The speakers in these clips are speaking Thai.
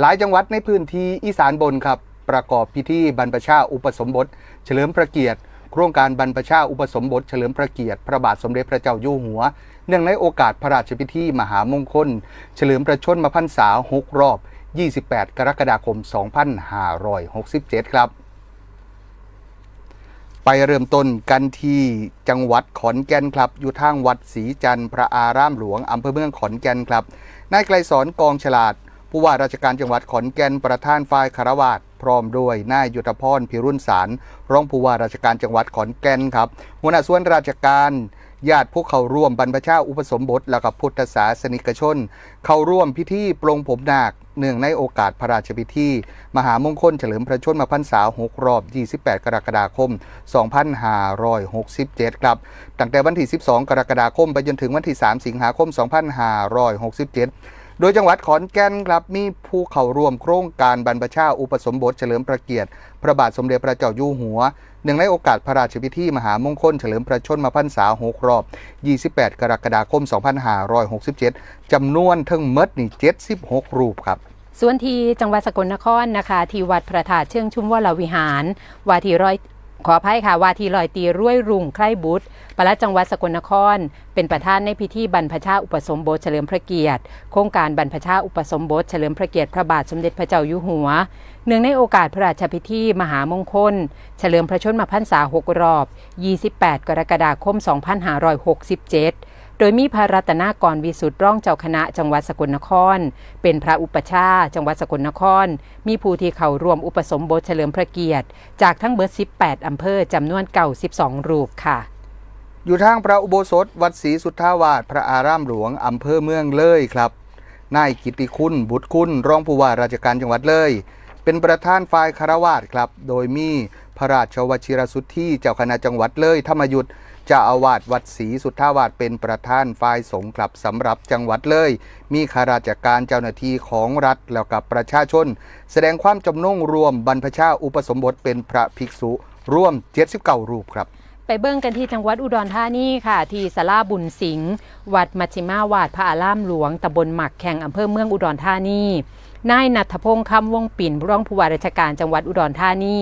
หลายจังหวัดในพื้นที่อีสานบนครับ ประกอบพิธีบรรพชาอุปสมบท เฉลิมพระเกียรติ โครงการบรรพชาอุปสมบท เฉลิมพระเกียรติ พระบาทสมเด็จพระเจ้าอยู่หัว เนื่องในโอกาสพระราชพิธีมหามงคล เฉลิมพระชนมพรรษา6รอบ 28 กรกฎาคม 2567 ครับไปเริ่มต้นกันที่จังหวัดขอนแก่นครับ อยู่ทางวัดศรีจันทร์พระอารามหลวงอำเภอเมืองขอนแก่นครับนายไกลสอนกองฉลาด ผู้ว่าราชการจังหวัดขอนแก่นประธานฝ่ายคารวาสพร้อมด้วยนายยุทธพรพิรุณสารรองผู้ว่าราชการจังหวัดขอนแก่นครับหัวหน้าส่วนราชการญาติผู้เข้าร่วมบรรพชาอุปสมบทและกับพุทธศาสนิกชน เข้าร่วมพิธีปลงผมนาคเนื่องในโอกาสพระราชพิธี มหามงคลเฉลิมพระชนมพรรษา 6 รอบ 28 กรกฎาคม 2567 ครับ ตั้งแต่วันที่ 12 กรกฎาคม ไปจนถึงวันที่ 3 สิงหาคม 2567 โดยจังหวัดขอนแก่นครับมีผู้เข้าร่วมโครงการบรรพชาอุปสมบทเฉลิมพระเกียรติ พระบาทสมเด็จพระเจ้าอยู่หัวเนื่องในโอกาสพระราชพิธีมหามงคลเฉลิมพระชนมพรรษา6รอบ 28 กรกฎาคม 2567 จำนวนทั้งหมดนี่76 รูปครับส่วนที่จังหวัดสกลนครนะคะ ที่วัดพระธาตุเชิงชุมวรวิหารวาทีร้อย ขออภัยค่ะว่าทีลอยตีรุ่ยรุ่งใคร่บุตรปลัดจังหวัดสกลนคร เป็นประธานในพิธีบรรพชาอุปสมบทเฉลิมพระเกียรติ โครงการบรรพชาอุปสมบทเฉลิมพระเกียรติพระบาทสมเด็จพระเจ้าอยู่หัวเนื่องในโอกาสพระราชพิธีมหามงคล เฉลิมพระชนมพรรษา 6 รอบ 28 กรกฎาคม 2567 โดยมีพระรัตนากรวิสุทธิ์ร่องเจ้าคณะจังหวัดสกลนคร เป็นพระอุปชาจังหวัดสกลนคร มีผู้ที่เข้าร่วมอุปสมบทเฉลิมพระเกียรติ จากทั้งเบิด 18 อำเภอจำนวนเก่า 12 รูปค่ะอยู่ทางพระอุโบสถ วัดศรีสุทธาวาสพระอารามหลวงอำเภอเมืองเลยครับนายกิติคุณ บุตรคุณรองผู้ว่าราชการจังหวัดเลย เป็นประธานฝ่ายคารวาสครับ โดยมีพระราชวชิรสุทธิเจ้าคณะจังหวัดเลยธรรมยุทธเจ้าอาวาสวัดศรีสุทธาวาสเป็นประธานฝ่ายสงฆ์ครับสำหรับจังหวัดเลย มีข้าราชการเจ้าหน้าที่ของรัฐแล้วกับประชาชน แสดงความจำนงรวมบรรพชาอุปสมบทเป็นพระภิกษุร่วม 79 รูปครับ ไปเบิ่งกันที่จังหวัดอุดรธานีค่ะ ที่สลาบุญสิงห์วัดมัชชิมาวาดพระอารามหลวงตำบลหมักแข่งอำเภอเมืองอุดรธานีนายนัทพงษ์คำวงปิ่นรองผู้ว่าราชการจังหวัดอุดรธานี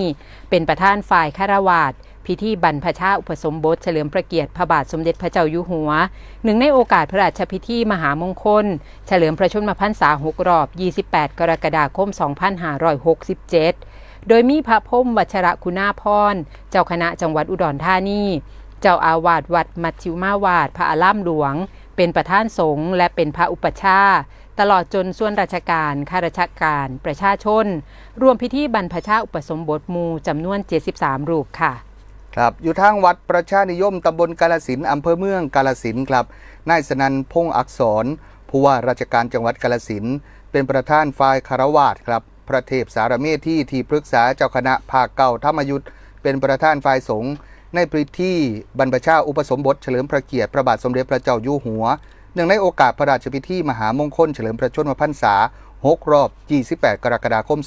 เป็นประธานฝ่ายคารวาส พิธีบรรพชาอุปสมบทเฉลิมพระเกียรติพระบาทสมเด็จพระเจ้าอยู่หัว หนึ่งในโอกาสพระราชพิธีมหามงคล เฉลิมพระชนมพรรษา6รอบ 28 กรกฎาคม 2567 โดยมีพระพมวัชระคุณาพร เจ้าคณะจังหวัดอุดรธานี เจ้าอาวาสวัดมัชชิมาวาดพระอารามหลวง เป็นประธานสงฆ์และเป็นพระอุปชาตลอดจนส่วนราชการข้าราชการ ประชาชน รวมพิธีบรรพชาอุปสมบทมูจำนวน 73 รูปค่ะ ครับอยู่ทางวัดประชานิยมตำบลกาลสินอำเภอเมืองกาลสินครับนายสนันพงษ์อักษร ผู้ว่าราชการจังหวัดกาลสินเป็นประธานฝ่ายคารวาสครับพระเทพสารเมธที่ที่ปรึกษาเจ้าคณะภาคเก่าธรรมยุทธเป็นประธานฝ่ายสงฆ์ในพิธีบรรพชาอุปสมบทเฉลิมพระเกียรติพระบาทสมเด็จพระเจ้าอยู่หัวเนื่องในโอกาสพระราชพิธีมหามงคลเฉลิมพระชนมพรรษา 6 รอบ 28 กรกฎาคม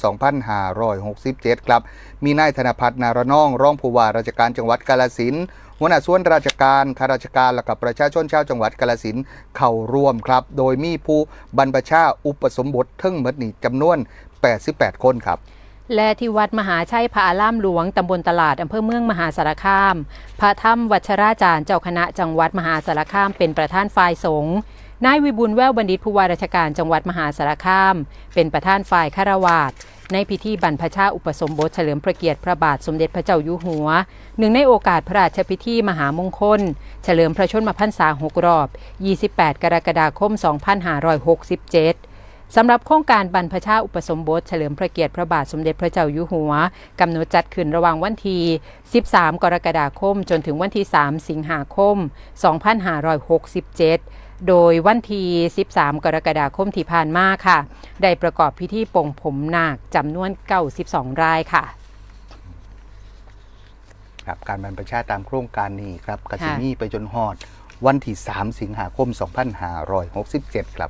2567 ครับ มีนายธนพัฒนารนอง รองผู้ว่าราชการจังหวัดกาลสินหัวหน้าส่วนราชการข้าราชการและกับประชาชนชาวจังหวัดกาลสินเข้าร่วมครับ โดยมีผู้บรรพชาอุปสมบททั้งหมดนี่จำนวน 88 คนครับและที่วัดมหาชัยพระอารามหลวง ตำบลตลาด อำเภอเมืองมหาสารคาม พระธรรมวัชราจารย์เจ้าคณะจังหวัดมหาสารคามเป็นประธานฝ่ายสงฆ์ นายวิบุญแววบัณฑิตผู้ว่าราชการจังหวัดมหาสารคาม เป็นประธานฝ่ายคารวาสในพิธีบรรพชาอุปสมบทเฉลิมพระเกียรติพระบาทสมเด็จพระเจ้าอยู่หัว หนึ่งในโอกาสพระราชพิธีมหามงคล เฉลิมพระชนมพรรษา6รอบ 28 กรกฎาคม 2567สำหรับโครงการบรรพชาอุปสมบทเฉลิมพระเกียรติพระบาทสมเด็จพระเจ้าอยู่หัวกำหนดจัดขึ้นระหว่างวันที่ 13 กรกฎาคม จนถึงวันที่ 3 สิงหาคม 2567 โดยวันที่ 13 กรกฎาคมที่ผ่านมาค่ะ ได้ประกอบพิธีปลงผมนาคจำนวน 92 รายค่ะครับการบรรพชาตามโครงการนี้ครับกสิค่ะมีไปจนฮอด วันที่ 3 สิงหาคม 2567 ครับ